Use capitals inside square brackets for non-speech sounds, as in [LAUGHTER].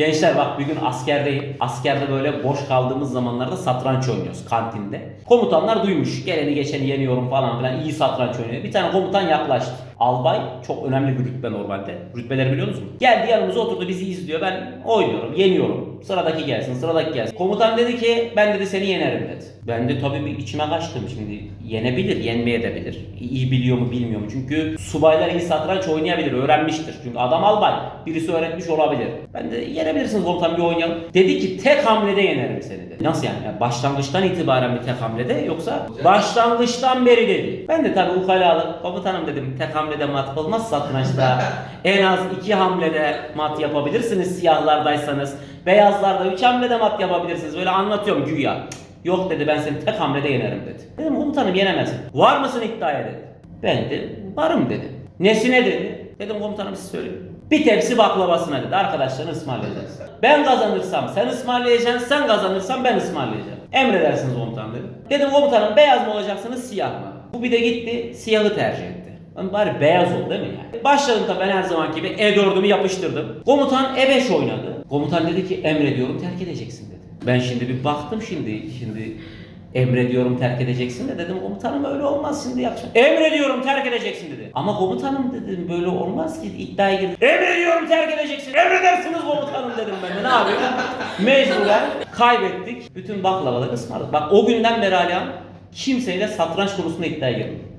Gençler bak bir gün askerdeyim. Askerde böyle boş kaldığımız zamanlarda satranç oynuyoruz kantinde. Komutanlar duymuş. Geleni geçeni yeniyorum falan filan. iyi satranç oynuyor. Bir tane komutan yaklaştı. Albay çok önemli bir rütbe normalde. Rütbeleri biliyor musunuz? Geldi yanımıza oturdu bizi izliyor. Ben oynuyorum, yeniyorum. Sıradaki gelsin, sıradaki gelsin. Komutan dedi ki ben dedi seni yenerim dedi. Ben de tabii bir içime kaçtım şimdi. Yenebilir, yenmeye de bilir. İyi biliyor mu bilmiyor mu? Çünkü subaylar iyi satranç oynayabilir, öğrenmiştir. Çünkü adam albay. Birisi öğretmiş olabilir. Ben de yenebilirsiniz komutan bir oynayalım. Dedi ki tek hamlede yenerim seni dedi. Nasıl yani? Yani başlangıçtan itibaren bir tek hamlede yoksa başlangıçtan beri dedi. Ben de tabii ukalalık komutanım dedim tek hamlede mat olmaz satrançta. [LAUGHS] en az iki hamlede mat yapabilirsiniz siyahlardaysanız. Beyazlarda üç hamlede mat yapabilirsiniz. Böyle anlatıyorum güya. Yok dedi ben seni tek hamlede yenerim dedi. Dedim komutanım yenemezsin. Var mısın iddiaya dedi. Ben de varım dedi. Nesine dedi. Dedim komutanım siz söyleyin. Bir tepsi baklavasına dedi. Arkadaşlarını ısmarlayacağız. Ben kazanırsam sen ısmarlayacaksın. Sen kazanırsan ben ısmarlayacağım. Emredersiniz komutanım dedim. Dedim komutanım beyaz mı olacaksınız siyah mı? Bu bir de gitti siyahı tercih etti. Lan bari beyaz ol değil mi yani? Başladım da ben her zaman gibi E4'ümü yapıştırdım. Komutan E5 oynadı. Komutan dedi ki emrediyorum terk edeceksin dedi. Ben şimdi bir baktım şimdi şimdi emrediyorum terk edeceksin de dedim komutanım öyle olmaz şimdi yapacağım. Emrediyorum terk edeceksin dedi. Ama komutanım dedim böyle olmaz ki iddiaya girdim. Emrediyorum terk edeceksin. Emredersiniz komutanım dedim ben de ne yapayım? Mecburen kaybettik. Bütün baklavaları ısmarladık. Bak o günden beri hala kimseyle satranç konusunda iddiaya girmedim.